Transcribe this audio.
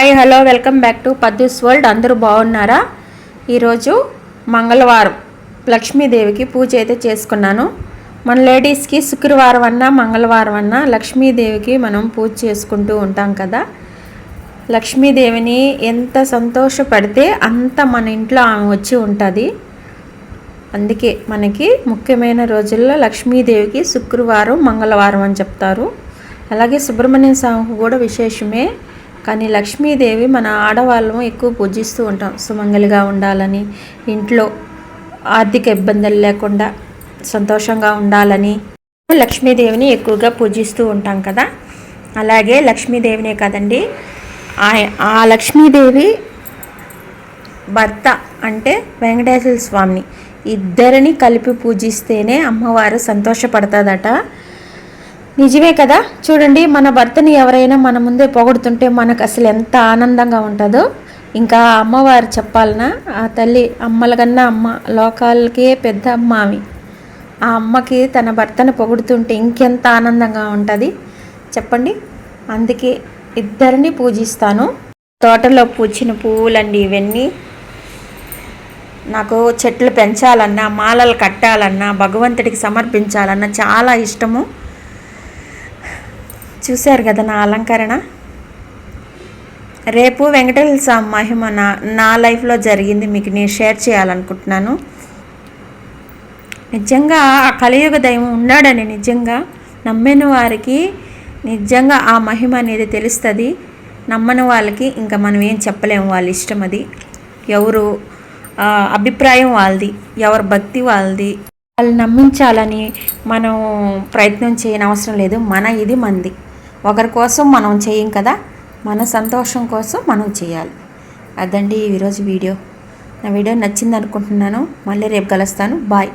Hi hello welcome back to Paddu's world అందరూ బాగున్నారా? ఈరోజు మంగళవారం లక్ష్మీదేవికి పూజ అయితే చేసుకున్నాను. మన లేడీస్కి శుక్రవారం అన్నా మంగళవారం అన్నా లక్ష్మీదేవికి మనం పూజ చేసుకుంటూ ఉంటాం కదా. లక్ష్మీదేవిని ఎంత సంతోషపడితే అంత మన ఇంట్లో ఆమె వచ్చి ఉంటుంది. అందుకే మనకి ముఖ్యమైన రోజుల్లో లక్ష్మీదేవికి శుక్రవారం మంగళవారం అని చెప్తారు. అలాగే సుబ్రహ్మణ్య స్వామికి కూడా విశేషమే. కానీ లక్ష్మీదేవి మన ఆడవాళ్ళము ఎక్కువ పూజిస్తూ ఉంటాం. సుమంగలిగా ఉండాలని ఇంట్లో ఆర్థిక ఇబ్బందులు లేకుండా సంతోషంగా ఉండాలని లక్ష్మీదేవిని ఎక్కువగా పూజిస్తూ ఉంటాం కదా. అలాగే లక్ష్మీదేవినే కదండి ఆ- ఆ లక్ష్మీదేవి భర్త అంటే వెంకటేశ్వర స్వామిని. ఇద్దరిని కలిపి పూజిస్తేనే అమ్మవారు సంతోషపడుతుందట. నిజమే కదా? చూడండి మన భర్తని ఎవరైనా మన ముందే పొగుడుతుంటే మనకు అసలు ఎంత ఆనందంగా ఉంటుందో. ఇంకా అమ్మవారు చెప్పాలనా? ఆ తల్లి అమ్మల కన్నా అమ్మ లోకాలకే పెద్ద అమ్మ ఆమె ఆ అమ్మకి తన భర్తను పొగుడుతుంటే ఇంకెంత ఆనందంగా ఉంటుంది? చెప్పండి. అందుకే ఇద్దరిని పూజిస్తాను. తోటలో పూచిన పువ్వులండి ఇవన్నీ. నాకు చెట్లు పెంచాలన్నా మాలలు కట్టాలన్నా భగవంతుడికి సమర్పించాలన్నా చాలా ఇష్టము. చూశారు కదా నా అలంకరణ? రేపు వెంకటేశ్వర స్వామి మహిమ నా నా లైఫ్లో జరిగింది మీకు నేను షేర్ చేయాలనుకుంటున్నాను. నిజంగా ఆ కలియుగ దైవం ఉన్నాడని నిజంగా నమ్మిన వారికి నిజంగా ఆ మహిమ అనేది తెలుస్తుంది. నమ్మని వాళ్ళకి ఇంకా మనం ఏం చెప్పలేము వాళ్ళ ఇష్టం అది. ఎవరు అభిప్రాయం వాళ్ళది ఎవరి భక్తి వాళ్ళది. వాళ్ళు నమ్మించాలని మనం ప్రయత్నం చేయని అవసరం లేదు మన ఇది మంది. ఒకరి కోసం మనం చేయం కదా? మన సంతోషం కోసం మనం చేయాలి. అదండి ఈరోజు వీడియో. నా వీడియో నచ్చింది అనుకుంటున్నాను మళ్ళీ రేపు కలుస్తాను. బాయ్.